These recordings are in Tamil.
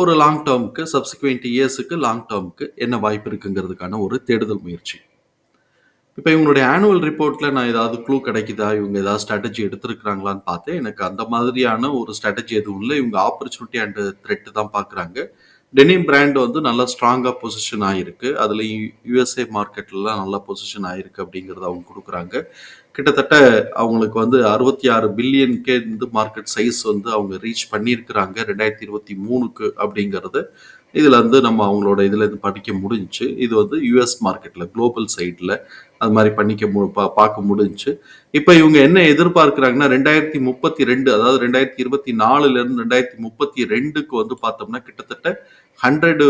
ஒரு லாங் டேர்முக்கு சப்சிக்வெண்ட் இயர்ஸுக்கு லாங் டேர்முக்கு என்ன வாய்ப்பு இருக்குங்கிறதுக்கான ஒரு தேடுதல் முயற்சி. இப்போ இவங்களுடைய ஆனுவல் ரிப்போர்ட்டில் நான் ஏதாவது க்ளூ கிடைக்குதா? இவங்க ஏதாவது ஸ்ட்ராட்டஜி எடுத்துருக்குறாங்களான்னு பார்த்தேன். எனக்கு அந்த மாதிரியான ஒரு ஸ்ட்ராட்டஜி எதுவும் இல்லை. இவங்க ஆப்பர்ச்சுனிட்டி அண்ட் த்ரெட்டு தான் பார்க்குறாங்க. டெனிம் பிராண்ட் வந்து நல்லா ஸ்ட்ராங்காக பொசிஷன் ஆகிருக்கு அதில் யூஎஸ்ஏ மார்க்கெட்லலாம் நல்லா பொசிஷன் ஆகிருக்கு அப்படிங்கிறத அவங்க கொடுக்குறாங்க. கிட்டத்தட்ட அவங்களுக்கு வந்து அறுபத்தி ஆறு பில்லியனுக்கே வந்து மார்க்கெட் சைஸ் வந்து அவங்க ரீச் பண்ணியிருக்கிறாங்க. ரெண்டாயிரத்தி இருபத்தி மூணுக்கு அப்படிங்கிறது. இதில் வந்து நம்ம அவங்களோட இதில் இருந்து படிக்க முடிஞ்சுச்சு இது வந்து யூஎஸ் மார்க்கெட்டில் குளோபல் சைட்டில் அது மாதிரி பண்ணிக்க மு பா- பார்க்க முடிஞ்சு. இப்போ இவங்க என்ன எதிர்பார்க்குறாங்கன்னா ரெண்டாயிரத்தி முப்பத்தி ரெண்டு அதாவது ரெண்டாயிரத்தி இருபத்தி நாலுலேருந்து ரெண்டாயிரத்தி முப்பத்தி ரெண்டுக்கு வந்து பார்த்தோம்னா கிட்டத்தட்ட ஹண்ட்ரடு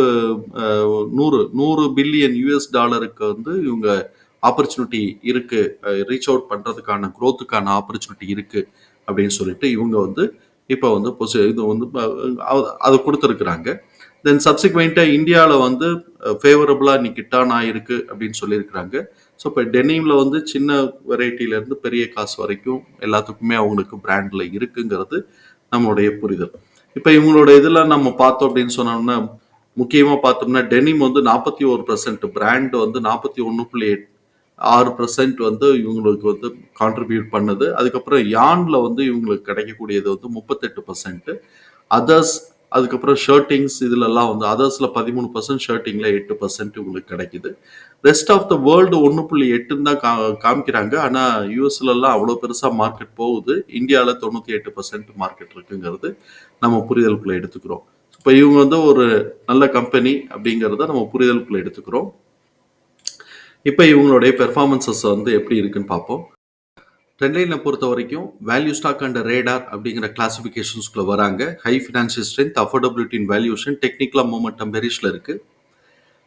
நூறு நூறு பில்லியன் யூஎஸ் டாலருக்கு வந்து இவங்க ஆப்பர்ச்சுனிட்டி இருக்கு. ரீச் அவுட் பண்ணுறதுக்கான குரோத்துக்கான ஆப்பர்ச்சுனிட்டி இருக்கு அப்படின்னு சொல்லிட்டு இவங்க வந்து இப்போ வந்து இது வந்து அதை கொடுத்துருக்குறாங்க. தென் சப்சிக்வெண்ட்டாக இந்தியாவில் வந்து ஃபேவரபுளாக இன்னைக்கு டர்ன் ஆகிருக்கு அப்படின்னு சொல்லியிருக்கிறாங்க. ஸோ இப்போ டெனிமில் வந்து சின்ன வெரைட்டிலேருந்து பெரிய காசு வரைக்கும் எல்லாத்துக்குமே அவங்களுக்கு பிராண்டில் இருக்குங்கிறது நம்மளுடைய புரிதல். இப்போ இவங்களோட இதில் நம்ம பார்த்தோம் அப்படின்னு சொன்னோம்னா முக்கியமாக பார்த்தோம்னா டெனிம் வந்து நாற்பத்தி ஒரு பர்சன்ட் பிராண்ட் வந்து நாற்பத்தி ஒன்று புள்ளி எட் ஆறு பர்சன்ட் வந்து இவங்களுக்கு வந்து கான்ட்ரிபியூட் பண்ணுது. அதுக்கப்புறம் யானில் வந்து இவங்களுக்கு கிடைக்கக்கூடியது வந்து முப்பத்தெட்டு பர்சன்ட் அதர்ஸ் அதுக்கப்புறம் ஷர்ட்டிங்ஸ் இதுலலாம் வந்து அதர்ஸில் பதிமூணு பர்சன்ட் ஷர்ட்டிங்கில் எட்டு பர்சன்ட் உங்களுக்கு கிடைக்குது. ரெஸ்ட் ஆஃப் த வேர்ல்டு ஒன்று புள்ளி எட்டுன்னு தான் கா காமிக்கிறாங்க. ஆனால் யூஎஸ்லலாம் அவ்வளோ பெருசாக மார்க்கெட் போகுது. இந்தியாவில் தொண்ணூற்றி எட்டு பர்சன்ட் மார்க்கெட் இருக்குங்கிறது நம்ம புரிதலுக்குள்ளே எடுத்துக்கிறோம். இப்போ இவங்க வந்து ஒரு நல்ல கம்பெனி அப்படிங்கிறத நம்ம புரிதலுக்குள்ளே எடுத்துக்கிறோம். இப்போ இவங்களுடைய பெர்ஃபார்மன்சஸ் வந்து எப்படி இருக்குன்னு பார்ப்போம். ட்ரெண்ட்லைனை பொறுத்த வரைக்கும் வேல்யூ ஸ்டாக் அண்ட் ரேடார் அப்படிங்கிற கிளாசிஃபிகேஷன்ஸ்குள்ள வராங்க. High financial strength affordability in valuation டெக்னிக்கலாக மூமெண்டம் பெரிஷில் இருக்குது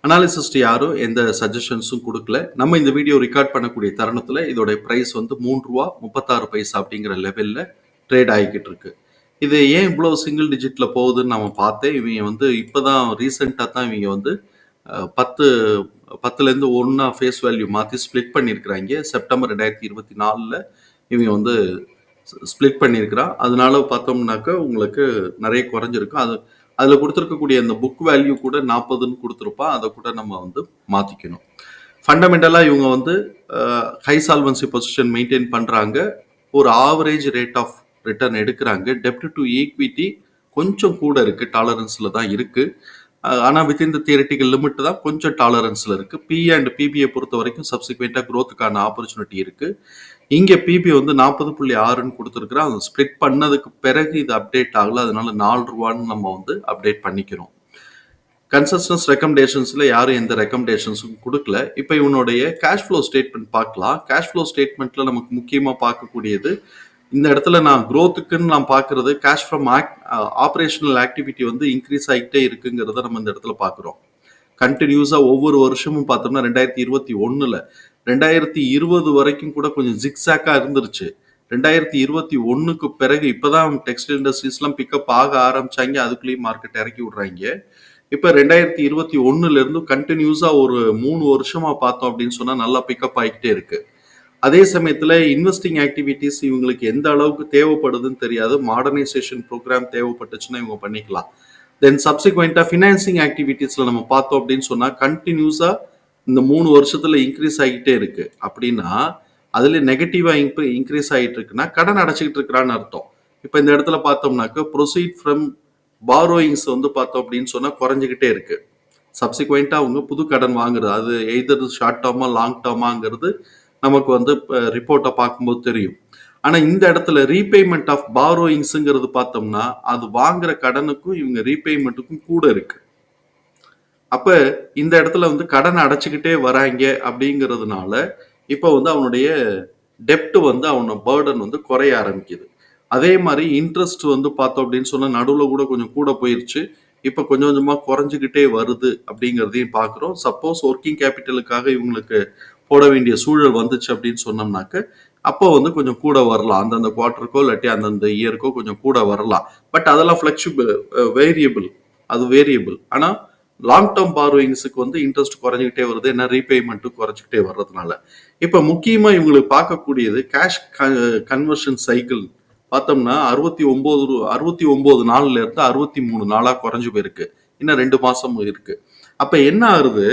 அனாலிசிஸ்ட் யாரும் எந்த சஜஷன்ஸும் கொடுக்கல. நம்ம இந்த வீடியோ ரெக்கார்ட் பண்ணக்கூடிய தருணத்தில் இதோடைய ப்ரைஸ் வந்து மூன்று ரூபா முப்பத்தாறு பைசா அப்படிங்கிற லெவலில் ட்ரேட் ஆகிக்கிட்டு இருக்கு. இது ஏன் இவ்வளோ சிங்கிள் டிஜிட்டில் போகுதுன்னு நம்ம பார்த்தேன் இவங்க வந்து இப்போ தான் ரீசெண்டாக தான் இவங்க வந்து பத்து பத்துலேருந்து ஒன்றா ஃபேஸ் வேல்யூ மாற்றி ஸ்ப்ளிட் பண்ணியிருக்கிறாங்க. செப்டம்பர் ரெண்டாயிரத்தி இருபத்தி நாலில் இவங்க வந்து ஸ்ப்ளிட் பண்ணியிருக்கிறான் அதனால பார்த்தோம்னாக்க உங்களுக்கு நிறைய குறைஞ்சிருக்கும். அது அதில் கொடுத்துருக்கக்கூடிய அந்த புக் வேல்யூ கூட நாற்பதுன்னு கொடுத்துருப்பா. அதை கூட நம்ம வந்து மாற்றிக்கணும் ஃபண்டமெண்டலாக இவங்க வந்து ஹை சால்வன்சி பொசிஷன் மெயின்டைன் பண்ணுறாங்க ஒரு ஆவரேஜ் ரேட் ஆஃப் ரிட்டர்ன் எடுக்கிறாங்க. டெப்ட் டு ஈக்விட்டி கொஞ்சம் கூட இருக்குது டாலரன்ஸில் தான் இருக்குது ஆனால் வித்தின் த தியரட்டிக்கல் லிமிட் தான் கொஞ்சம் டாலரன்ஸில் இருக்குது பி அண்ட் பிபியை பொறுத்த வரைக்கும் சப்சிக்வெண்ட்டாக க்ரோத்துக்கான ஆப்பர்ச்சுனிட்டி இருக்குது இங்கே பிபி வந்து நாற்பது புள்ளி ஆறுன்னு கொடுத்துருக்குறோம். அது ஸ்ப்ளிட் பண்ணதுக்கு பிறகு இது அப்டேட் ஆகல. அதனால நாலு ரூபான்னு நம்ம வந்து அப்டேட் பண்ணிக்கிறோம். கன்சஸ்டன்ஸ் ரெக்கமெண்டேஷன்ஸில் யாரும் எந்த ரெக்கமெண்டேஷன்ஸும் கொடுக்கல. இப்போ இவனுடைய கேஷ் ஃப்ளோ ஸ்டேட்மெண்ட் பார்க்கலாம். கேஷ் ஃப்ளோ ஸ்டேட்மெண்ட்டில் நமக்கு முக்கியமாக பார்க்கக்கூடியது இந்த இடத்துல நான் குரோத்துக்குன்னு நான் பார்க்கறது கேஷ் ஃப்ரம் ஆப்ரேஷனல் ஆக்டிவிட்டி வந்து இன்க்ரீஸ் ஆகிட்டே இருக்குங்கிறத நம்ம இந்த இடத்துல பார்க்குறோம். கண்டினியூஸாக ஒவ்வொரு வருஷமும் பார்த்தோம்னா ரெண்டாயிரத்தி இருபத்தி ஒன்றில் ரெண்டாயிரத்தி இருபது வரைக்கும் கூட கொஞ்சம் ஜிக்ஸாக்காக இருந்துருச்சு. ரெண்டாயிரத்தி இருபத்தி ஒன்றுக்கு பிறகு இப்போ தான் டெக்ஸ்டைல் இண்டஸ்ட்ரீஸ்லாம் பிக்கப் ஆக ஆரம்பிச்சாங்க அதுக்குள்ளேயும் மார்க்கெட் இறக்கி விட்றாங்க. இப்போ ரெண்டாயிரத்தி இருபத்தி ஒன்றுலேருந்து கண்டினியூஸாக ஒரு மூணு வருஷமாக பார்த்தோம் அப்படின்னு சொன்னால் நல்லா பிக்கப் ஆகிக்கிட்டே இருக்குது அதே சமயத்தில் இன்வெஸ்டிங் ஆக்டிவிட்டீஸ் இவங்களுக்கு எந்த அளவுக்கு தேவைப்படுதுன்னு தெரியாது. மாடர்னைசேஷன் ப்ரோக்ராம் தேவைப்பட்டுச்சுன்னா இவங்க பண்ணிக்கலாம். தென் சப்சிக்வெண்ட்டாக ஃபினான்சிங் ஆக்டிவிட்டீஸில் நம்ம பார்த்தோம் அப்படின்னு சொன்னால் கண்டினியூஸாக இந்த மூணு வருஷத்தில் இன்க்ரீஸ் ஆகிட்டே இருக்கு. அப்படின்னா அதில் நெகட்டிவாக இன்க்ரீ இன்க்ரீஸ் ஆகிட்டு இருக்குன்னா கடன் அடைச்சிக்கிட்டு இருக்கிறான்னு அர்த்தம். இப்போ இந்த இடத்துல பார்த்தோம்னாக்க ப்ரொசீட் ஃப்ரம் பாரோயிங்ஸ் வந்து பார்த்தோம் அப்படின்னு சொன்னால் குறைஞ்சிக்கிட்டே இருக்கு. சப்சிக்வெண்ட்டாக அவங்க புது கடன் வாங்குறது அது எய்தர் ஷார்ட் டேர்மா லாங் டேர்மாங்கிறது நமக்கு வந்து ரிப்போர்ட்டை பார்க்கும்போது தெரியும். ஆனால் இந்த இடத்துல ரீபேமெண்ட் ஆஃப் பாரோயிங்ஸுங்கிறது பார்த்தோம்னா அது வாங்குற கடனுக்கும் இவங்க ரீபேமெண்ட்டுக்கும் கூட இருக்கு. அப்போ இந்த இடத்துல வந்து கடன் அடைச்சிக்கிட்டே வராங்க அப்படிங்கிறதுனால இப்போ வந்து அவனுடைய டெப்ட் வந்து அவனோட பேர்டன் வந்து குறைய ஆரம்பிக்குது. அதே மாதிரி இன்ட்ரெஸ்ட் வந்து பார்த்தோம் அப்படின்னு சொன்னால் நடுவில் கூட கொஞ்சம் கூட போயிருச்சு. இப்போ கொஞ்சம் கொஞ்சமா குறைஞ்சுக்கிட்டே வருது அப்படிங்கிறதையும் பார்க்குறோம். சப்போஸ் ஒர்க்கிங் கேபிட்டலுக்காக இவங்களுக்கு போட வேண்டிய சூழல் வந்துச்சு அப்படின்னு சொன்னோம்னாக்க அப்போ வந்து கொஞ்சம் கூட வரலாம். அந்தந்த குவார்ட்டருக்கோ இல்லாட்டி அந்தந்த இயருக்கோ கொஞ்சம் கூட வரலாம். பட் அதெல்லாம் ஃப்ளெக்சிபிள் வேரியபிள் அது வேரியபிள் ஆனால் லாங் டேர்ம் பாரோயிங்ஸுக்கு வந்து இன்ட்ரெஸ்ட் குறைஞ்சிக்கிட்டே வருது. என்ன ரீபேமெண்ட்டும் குறைஞ்சிக்கிட்டே வர்றதுனால. இப்போ முக்கியமாக இவங்களுக்கு பார்க்கக்கூடியது கேஷ் கன்வர்ஷன் சைக்கிள் பார்த்தோம்னா அறுபத்தி ஒன்பது அறுபத்தி ஒம்பது நாள்ல இருந்து அறுபத்தி மூணு நாளாக குறைஞ்சு போயிருக்கு. இன்னும் ரெண்டு மாதமும் இருக்குது அப்போ என்ன ஆகுது?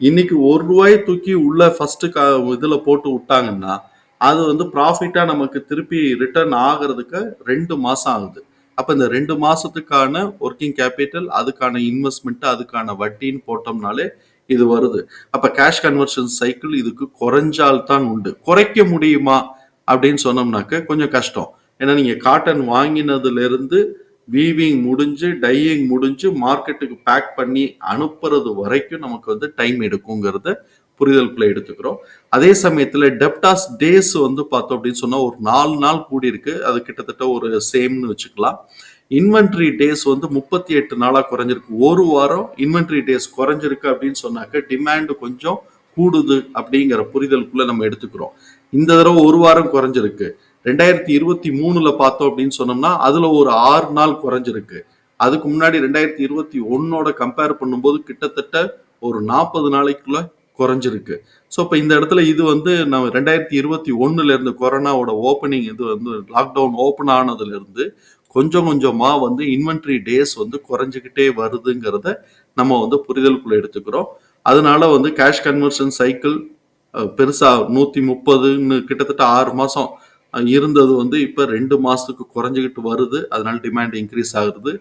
இன்னைக்கு ஒரு ரூபாய் தூக்கி உள்ள ஃபர்ஸ்ட் இதுல போட்டு விட்டாங்கன்னா அது வந்து ப்ராஃபிட்டா நமக்கு திருப்பி ரிட்டர்ன் ஆகிறதுக்கு ரெண்டு மாசம் ஆகுது. அப்ப இந்த ரெண்டு மாசத்துக்கான ஒர்க்கிங் கேபிட்டல் அதுக்கான இன்வெஸ்ட்மெண்ட் அதுக்கான வட்டின்னு போட்டோம்னாலே இது வருது. அப்ப கேஷ் கன்வர்ஷன் சைக்கிள் இதுக்கு குறைஞ்சால்தான் உண்டு. குறைக்க முடியுமா? அப்படின்னு சொன்னோம்னாக்க கொஞ்சம் கஷ்டம். ஏன்னா நீங்க காட்டன் வாங்கினதுல இருந்து வீவிங் முடிஞ்சு டையிங் முடிஞ்சு மார்க்கெட்டுக்கு பேக் பண்ணி அனுப்புறது வரைக்கும் நமக்கு வந்து டைம் எடுக்குங்கிறத புரிதலுக்குள்ள எடுத்துக்கிறோம். அதே சமயத்தில் டெப்டாஸ் டேஸ் வந்து பார்த்தோம் அப்படின்னு சொன்னால் ஒரு நாலு நாள் கூடி இருக்கு அது கிட்டத்தட்ட ஒரு சேம்னு வச்சுக்கலாம். இன்வென்ட்ரி டேஸ் வந்து முப்பத்தி எட்டு நாளாக குறைஞ்சிருக்கு. ஒரு வாரம் இன்வென்ட்ரி டேஸ் குறைஞ்சிருக்கு அப்படின்னு சொன்னாக்க டிமாண்டு கொஞ்சம் கூடுது அப்படிங்கிற புரிதலுக்குள்ள நம்ம எடுத்துக்கிறோம். இந்த தடவை ஒரு வாரம் குறைஞ்சிருக்கு. ரெண்டாயிரத்தி இருபத்தி மூணுல பார்த்தோம் அப்படின்னு சொன்னோம்னா அதுல ஒரு ஆறு நாள் குறைஞ்சிருக்கு. அதுக்கு முன்னாடி ரெண்டாயிரத்தி இருபத்தி ஒன்னோட கம்பேர் பண்ணும்போது கிட்டத்தட்ட ஒரு நாற்பது நாளைக்குள்ள குறைஞ்சிருக்கு. ஸோ இப்போ இந்த இடத்துல இது வந்து நம்ம ரெண்டாயிரத்தி இருபத்தி ஒன்னுல இருந்து கொரோனாவோட ஓப்பனிங் இது வந்து லாக்டவுன் ஓப்பன் ஆனதுல இருந்து கொஞ்சம் கொஞ்சமா வந்து இன்வென்ட்ரி டேஸ் வந்து குறைஞ்சிக்கிட்டே வருதுங்கிறத நம்ம வந்து புரிதலுக்குள்ள எடுத்துக்கிறோம். அதனால வந்து கேஷ் கன்வர்ஷன் சைக்கிள் பெருசா நூத்தி முப்பதுன்னு கிட்டத்தட்ட ஆறு மாசம் இருந்தது வந்து இப்போ ரெண்டு மாசத்துக்கு குறைஞ்சிக்கிட்டு வருது. அதனால டிமாண்ட் இன்க்ரீஸ் ஆகுது.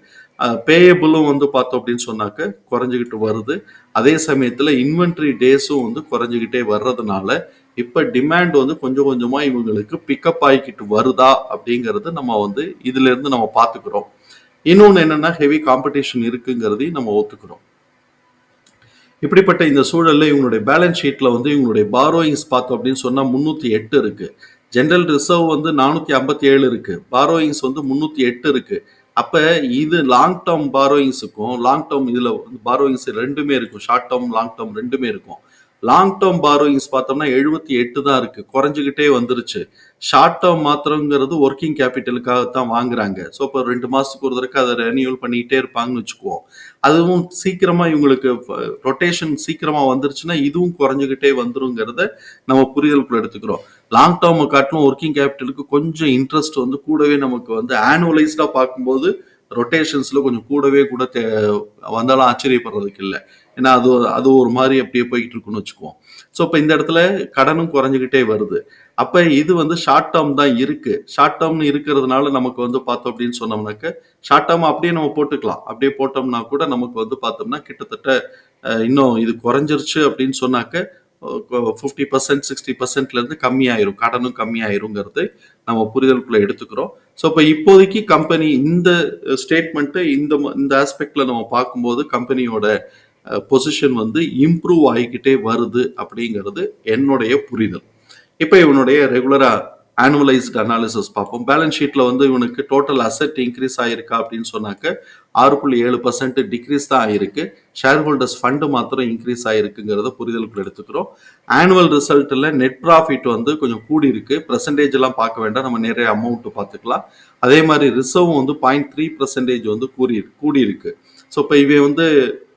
பேயபிளும் வந்து பார்த்தோம் அப்படின்னு சொன்னாக்க குறைஞ்சிக்கிட்டு வருது. அதே சமயத்தில் இன்வென்ட்ரி டேஸும் வந்து குறைஞ்சிக்கிட்டே வர்றதுனால இப்போ டிமாண்ட் வந்து கொஞ்சம் கொஞ்சமா இவங்களுக்கு பிக்கப் ஆகிக்கிட்டு வருதா அப்படிங்கிறது நம்ம வந்து இதுல இருந்து நம்ம பார்த்துக்கிறோம். இன்னொன்று என்னன்னா ஹெவி காம்படிஷன் இருக்குங்கிறதையும் நம்ம ஒத்துக்கிறோம். இப்படிப்பட்ட இந்த சூழல்ல இவங்களுடைய பேலன்ஸ் ஷீட்ல வந்து இவங்களுடைய பாரோயிங்ஸ் பார்த்தோம் அப்படின்னு சொன்னா முந்நூற்றி எட்டு இருக்கு. ஜென்ரல் ரிசர்வ் வந்து நானூற்றி ஐம்பத்தி ஏழு இருக்குது பாரோயிங்ஸ் வந்து முந்நூற்றி எட்டு இருக்குது அப்போ இது லாங் டேர்ம் பாரோயிங்ஸுக்கும் லாங் டேர்ம் வந்து பாரோயிங்ஸ் ரெண்டுமே இருக்கும். ஷார்ட் டேர்ம் லாங் டேர்ம் ரெண்டுமே இருக்கும். லாங் டேர்ம் பாரோயிங்ஸ் பார்த்தோம்னா எழுபத்தி எட்டு தான் இருக்கு. குறைஞ்சிக்கிட்டே வந்துருச்சு. ஷார்ட் டேர்ம் மாத்திரங்கிறது ஒர்க்கிங் கேபிட்டலுக்காக தான் வாங்குறாங்க. ஸோ இப்போ ரெண்டு மாதத்துக்கு ஒரு தடவை அதை ரெனியூல் பண்ணிக்கிட்டே இருப்பாங்கன்னு வச்சுக்குவோம். அதுவும் சீக்கிரமாக இவங்களுக்கு ரொட்டேஷன் சீக்கிரமாக வந்துருச்சுன்னா இதுவும் குறைஞ்சிக்கிட்டே வந்துருங்கிறத நம்ம புரிதலுக்குள்ள எடுத்துக்கிறோம். லாங் டேர்மை காட்டிலும் ஒர்க்கிங் கேபிட்டலுக்கு கொஞ்சம் இன்ட்ரெஸ்ட் வந்து கூடவே நமக்கு வந்து ஆனுவலைஸ்டாக பார்க்கும்போது ரொட்டேஷன்ஸில் கொஞ்சம் கூடவே கூட தே- வந்தாலும் ஆச்சரியப்படுறதுக்கு இல்லை. ஏன்னா அது அது ஒரு மாதிரி அப்படியே போய்கிட்டு இருக்குன்னு வச்சுக்குவோம். ஸோ இப்போ இந்த இடத்துல கடனும் குறைஞ்சிக்கிட்டே வருது. அப்போ இது வந்து ஷார்ட் டேர்ம் தான் இருக்குது ஷார்ட் டேர்ம்னு இருக்கிறதுனால நமக்கு வந்து பார்த்தோம் அப்படின்னு சொன்னோம்னாக்க ஷார்ட் டேர்ம் அப்படியே நம்ம போட்டுக்கலாம். அப்படியே போட்டோம்னா கூட நமக்கு வந்து பார்த்தோம்னா கிட்டத்தட்ட இன்னும் இது குறைஞ்சிருச்சு அப்படின்னு சொன்னாக்க ஃபிஃப்டி பர்சன்ட் சிக்ஸ்டி பர்சன்ட்லேருந்து கம்மியாயிரும். கடனும் கம்மியாயிருங்கிறது நம்ம புரிதலுக்குள்ள எடுத்துக்கிறோம். ஸோ இப்போ இப்போதைக்கு கம்பெனி இந்த ஸ்டேட்மெண்ட்டு இந்த ம- இந்த ஆஸ்பெக்டில் நம்ம பார்க்கும்போது கம்பெனியோட பொசிஷன் வந்து இம்ப்ரூவ் ஆகிக்கிட்டே வருது அப்படிங்கிறது என்னுடைய புரிதல். இப்போ இவனுடைய ரெகுலராக ஆனுவலைஸ்டு அனாலிசிஸ் பார்ப்போம். பேலன்ஸ் ஷீட்ல வந்து இவனுக்கு டோட்டல் அசெட் இன்க்ரீஸ் ஆயிருக்கா அப்படின்னு சொன்னாக்க ஆறு புள்ளி ஏழு பர்சன்ட் டிக்ரீஸ் தான் ஆயிருக்கு. ஷேர் ஹோல்டர்ஸ் ஃபண்டு மாத்திரம் இன்க்ரீஸ் ஆயிருக்குங்கிறத புரிதலுக்குள்ள எடுத்துக்கிறோம். ஆனுவல் ரிசல்ட்டில் நெட் ப்ராஃபிட் வந்து கொஞ்சம் கூடி இருக்கு பர்சன்டேஜ் எல்லாம் பார்க்க வேண்டாம். நம்ம நிறைய அமௌண்ட் பார்த்துக்கலாம். அதே மாதிரி ரிசர்வ் வந்து பாயிண்ட் த்ரீ பர்சன்டேஜ் வந்து கூடி கூடி இருக்கு ஸோ இப்போ இவன் வந்து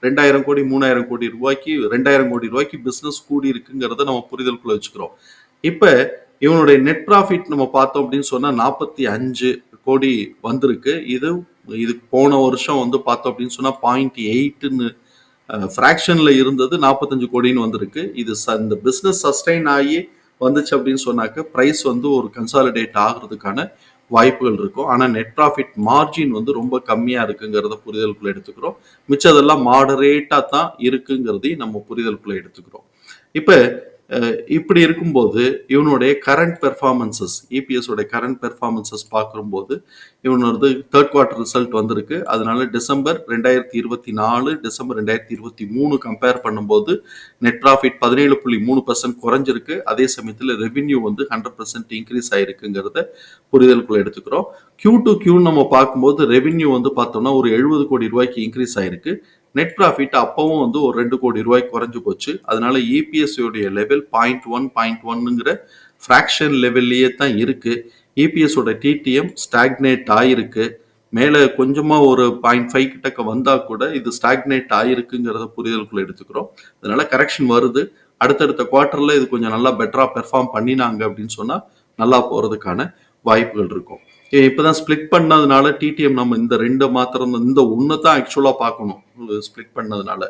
ரெண்டாயிரம் கோடி மூணாயிரம் கோடி ரூபாய்க்கு ரெண்டாயிரம் கோடி ரூபாய்க்கு பிஸ்னஸ் கூடி இருக்குங்கிறத நம்ம புரிதலுக்குள்ள வச்சுக்கிறோம். இப்போ இவனுடைய நெட் ப்ராஃபிட் நம்ம பார்த்தோம் அப்படின்னு சொன்னா நாற்பத்தி அஞ்சு கோடி வந்திருக்கு. இது இது போன வருஷம் வந்து பார்த்தோம் அப்படின்னு சொன்னா பாயிண்ட் எயிட்டுன்னு ஃப்ராக்ஷனில் இருந்தது நாற்பத்தஞ்சு கோடின்னு வந்திருக்கு. இது ச- இந்த பிஸ்னஸ் சஸ்டைன் ஆகி வந்துச்சு அப்படின்னு சொன்னாக்க ப்ரைஸ் வந்து ஒரு கன்சாலிடேட் ஆகிறதுக்கான வாய்ப்புகள் இருக்கும். ஆனால் நெட் ப்ராஃபிட் மார்ஜின் வந்து ரொம்ப கம்மியாக இருக்குங்கிறத புரிதலுக்குள்ள எடுத்துக்கிறோம். மிச்சதெல்லாம் மாடரேட்டாக தான் இருக்குங்கிறதையும் நம்ம புரிதலுக்குள்ள எடுத்துக்கிறோம். இப்போ இப்படி இருக்கும்போது இவனுடைய கரண்ட் பெர்ஃபார்மன்சஸ் இபிஎஸோட கரண்ட் பெர்ஃபார்மன்சஸ் பார்க்கும்போது இவனோடது தேர்ட் குவார்ட்டர் ரிசல்ட் வந்திருக்கு. அதனால டிசம்பர் ரெண்டாயிரத்தி இருபத்தி நாலு டிசம்பர் ரெண்டாயிரத்தி இருபத்தி மூணு கம்பேர் பண்ணும்போது நெட் ப்ராஃபிட் பதினேழு புள்ளி மூணு பர்சன்ட் குறைஞ்சிருக்கு. அதே சமயத்தில் ரெவின்யூ வந்து ஹண்ட்ரட் பர்சன்ட் இன்க்ரீஸ் ஆயிருக்குங்கிறத புரிதலுக்குள்ள எடுத்துக்கிறோம். கியூ டு கியூ நம்ம பார்க்கும்போது ரெவின்யூ வந்து பார்த்தோம்னா ஒரு எழுபது கோடி ரூபாய்க்கு இன்க்ரீஸ் ஆயிருக்கு. நெட் ப்ராஃபிட் அப்பவும் வந்து ஒரு ரெண்டு கோடி ரூபாய் குறைஞ்சு போச்சு. அதனால EPS level point one point ஒன்னுங்கிற fraction லெவல்லையே தான் இருக்கு. இபிஎஸ் டிடிஎம் ஸ்டாக்னேட் ஆயிருக்கு. மேலே கொஞ்சமாக ஒரு பாயிண்ட் ஃபைவ் கிட்டக்க வந்தால் கூட இது ஸ்டாக்னேட் ஆயிருக்குங்கிறத புரிதலுக்குள்ள எடுத்துக்கிறோம். அதனால கரெக்ஷன் வருது. அடுத்தடுத்த குவார்ட்டரில் இது கொஞ்சம் நல்லா பெட்டராக பெர்ஃபார்ம் பண்ணினாங்க அப்படின்னு சொன்னால் நல்லா போகிறதுக்கான வாய்ப்புகள் இருக்கும். இப்போதான் ஸ்ப்ளிட் பண்ணதுனால டிடிஎம் நம்ம இந்த ரெண்டு மாத்திரம் இந்த ஒன்று தான் ஆக்சுவலாக பார்க்கணும். ஸ்ப்ளிட் பண்ணதுனால.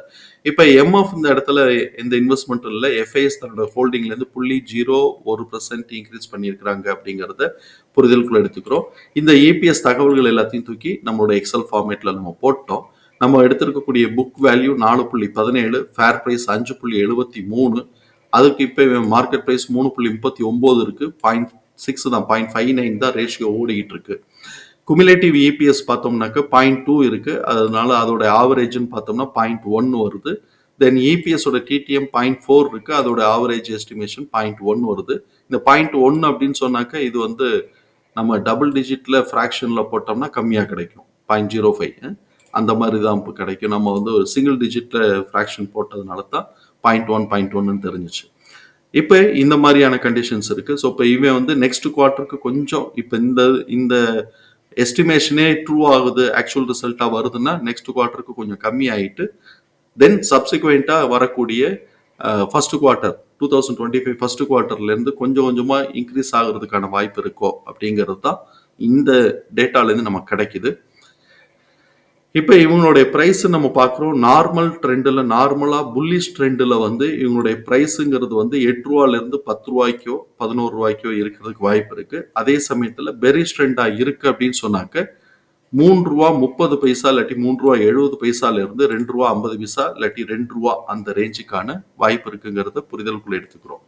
இப்போ எம்எஃப் இந்த இடத்துல எந்த இன்வெஸ்ட்மெண்ட்டும் இல்லை எஃப்ஐஎஸ் தன்னோட ஹோல்டிங்லேருந்து புள்ளி ஜீரோ ஒரு பர்சன்ட் இன்க்ரீஸ் பண்ணியிருக்கிறாங்க அப்படிங்கிறத புரிதலுக்குள்ள எடுத்துக்கிறோம். இந்த இபிஎஸ் தகவல்கள் எல்லாத்தையும் தூக்கி நம்மளோட எக்ஸல் ஃபார்மேட்டில் நம்ம போட்டோம். நம்ம எடுத்திருக்கக்கூடிய புக் வேல்யூ நாலு புள்ளி பதினேழு ஃபேர் ப்ரைஸ் அஞ்சு புள்ளி எழுபத்தி மூணு அதுக்கு இப்போ மார்க்கெட் ப்ரைஸ் மூணு புள்ளி முப்பத்தி ஒம்பது இருக்குது பாயிண்ட் சிக்ஸ் தான் பாயிண்ட் ஃபைவ் நைன் தான் ரேஷியோ ஓடிக்கிட்டு இருக்கு குமுலேட்டிவ் இபிஎஸ் பார்த்தோம்னாக்க பாயிண்ட் டூ இருக்கு. அதனால அதோட ஆவரேஜ்னு பார்த்தோம்னா பாயிண்ட் ஒன் வருது. தென் இபிஎஸோட டிடிஎம் பாயிண்ட் ஃபோர் இருக்கு. அதோட ஆவரேஜ் எஸ்டிமேஷன் பாயிண்ட் ஒன் வருது. இந்த பாயிண்ட் ஒன் அப்படின்னு சொன்னாக்க இது வந்து நம்ம டபுள் டிஜிட்ல ஃப்ராக்ஷன்ல போட்டோம்னா கம்மியாக கிடைக்கும். பாயிண்ட் ஜீரோ ஃபைவ் அந்த மாதிரி தான் இப்போ கிடைக்கும். நம்ம வந்து ஒரு சிங்கிள் டிஜிட்ல ஃப்ராக்ஷன் போட்டதுனால தான் பாயிண்ட் ஒன் பாயிண்ட் ஒன்னு தெரிஞ்சிச்சு. இப்போ இந்த மாதிரியான கண்டிஷன்ஸ் இருக்கு. ஸோ இப்போ இவன் வந்து நெக்ஸ்ட் குவார்ட்டருக்கு கொஞ்சம் இப்போ இந்த இந்த எஸ்டிமேஷனே ட்ரூ ஆகுது ஆக்சுவல் ரிசல்ட்டாக வருதுன்னா நெக்ஸ்ட் குவார்ட்டருக்கு கொஞ்சம் கம்மி ஆயிட்டு தென் சப்சிக்வெண்ட்டாக வரக்கூடிய first quarter two thousand twenty five first குவார்ட்டர்லேருந்து கொஞ்சம் கொஞ்சமாக இன்க்ரீஸ் ஆகுறதுக்கான வாய்ப்பு இருக்கோ அப்படிங்கிறது தான் இந்த டேட்டாலேருந்து நமக்கு கிடைக்குது. இப்போ இவங்களுடைய ப்ரைஸ் நம்ம பார்க்குறோம். நார்மல் ட்ரெண்டில் நார்மலாக புல்லிஷ் ட்ரெண்டில் வந்து இவங்களுடைய ப்ரைஸுங்கிறது வந்து எட்டு ரூபாலேருந்து பத்து ரூபாய்க்கோ பதினோரு ரூபாய்க்கோ இருக்கிறதுக்கு வாய்ப்பு இருக்குது அதே சமயத்தில் பெரிஷ் ட்ரெண்டாக இருக்குது அப்படின்னு சொன்னாக்க மூன்று ரூபா முப்பது பைசா இல்லாட்டி மூன்று ரூபா எழுபது பைசாலேருந்து ரெண்டு ரூபா ஐம்பது பைசா இல்லாட்டி ரெண்டு ரூபா அந்த ரேஞ்சுக்கான வாய்ப்பு இருக்குங்கிறத புரிதலுக்குள்ள எடுத்துக்கிறோம்.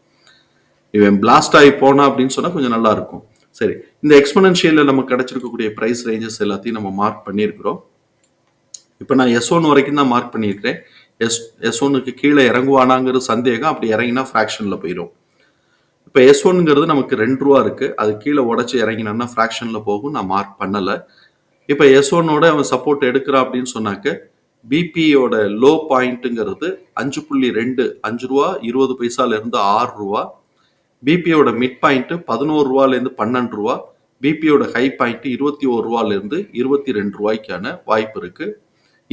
இவன் பிளாஸ்ட் ஆகி போனா அப்படின்னு சொன்னால் கொஞ்சம் நல்லா இருக்கும். சரி இந்த எக்ஸ்பனன்ஷியலில் நமக்கு கிடைச்சிருக்கக்கூடிய ப்ரைஸ் ரேஞ்சஸ் எல்லாத்தையும் நம்ம மார்க் பண்ணியிருக்கிறோம். இப்போ நான் எஸ் ஒன் வரைக்கும் தான் மார்க் பண்ணியிருக்கிறேன். எஸ் எஸ் ஒன்னுக்கு கீழே இறங்குவானாங்கிற சந்தேகம் அப்படி இறங்கினா ஃப்ராக்ஷனில் போயிடும் இப்போ எஸ் ஒன்னுங்கிறது நமக்கு ரெண்டு ரூபா இருக்குது அது கீழே உடச்சி இறங்கினான்னா ஃப்ராக்ஷனில் போகும். நான் மார்க் பண்ணலை. இப்போ எஸ் ஒன்னோட அவன் சப்போர்ட் எடுக்கிறான் அப்படின்னு சொன்னாக்க பிபியோட லோ பாயிண்ட்டுங்கிறது அஞ்சு புள்ளி ரெண்டு அஞ்சு ரூபா இருபது பைசாலேருந்து ஆறு ரூபா. பிபியோட மிட் பாயிண்ட்டு பதினோரு ரூபாலேருந்து பன்னெண்டு ரூபா. பிபியோட ஹை பாயிண்ட் இருபத்தி ஒரு ரூபாலேருந்து இருபத்தி ரெண்டு ரூபாய்க்கான வாய்ப்பு இருக்குது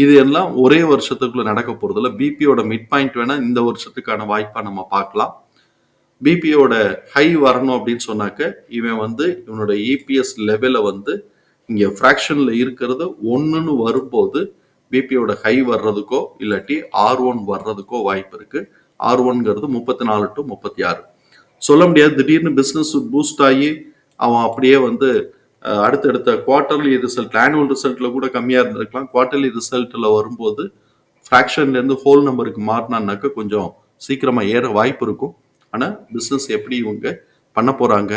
இது எல்லாம் ஒரே வருஷத்துக்குள்ள நடக்க போறதுல பிபியோட மிட் பாயிண்ட் வேணா இந்த வருஷத்துக்கான வாய்ப்பா நம்ம பார்க்கலாம். பிபியோட ஹை வரணும் அப்படின்னு சொன்னாக்க இவன் வந்து இவனோட இபிஎஸ் லெவலை வந்து இங்க ஃப்ராக்ஷன்ல இருக்கிறது ஒன்றுன்னு வரும்போது பிபியோட ஹை வர்றதுக்கோ இல்லாட்டி ஆர் ஒன் வர்றதுக்கோ வாய்ப்பு இருக்கு. ஆர் ஒன்ங்கிறது முப்பத்தி நாலு டு முப்பத்தி ஆறு சொல்ல முடியாது. திடீர்னு பிஸ்னஸ் பூஸ்ட் ஆகி அவன் அப்படியே வந்து அடுத்தடுத்த குவார்டர்லி ரிசல்ட் ஆனுவல் ரிசல்ட்ல கூட கம்மியா இருந்திருக்கலாம். குவார்டர்லி ரிசல்ட்ல வரும்போது ஃப்ராக்ஷன்ல இருந்து ஹோல் நம்பருக்கு மாறினான்னாக்க கொஞ்சம் சீக்கிரமா ஏற வாய்ப்பு இருக்கும். ஆனா பிஸ்னஸ் எப்படி இவங்க பண்ண போறாங்க?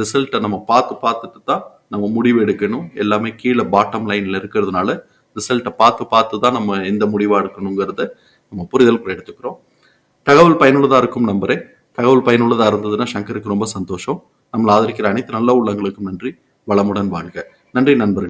ரிசல்ட்டை நம்ம பார்த்து பார்த்துட்டு தான் நம்ம முடிவு எடுக்கணும். எல்லாமே கீழே பாட்டம் லைன்ல இருக்கிறதுனால ரிசல்ட்டை பார்த்து பார்த்து தான் நம்ம எந்த முடிவா எடுக்கணுங்கிறத நம்ம புரிதலுக்குள்ள எடுத்துக்கிறோம். தகவல் பயனுள்ளதா இருக்கும் நம்புறேன் தகவல் பயனுள்ளதா இருந்ததுன்னா சங்கருக்கு ரொம்ப சந்தோஷம். நம்மளை ஆதரிக்கிற அனைத்து நல்ல உள்ளங்களுக்கும் நன்றி. வளமுடன் வாழ்க. நன்றி நண்பர்கள்.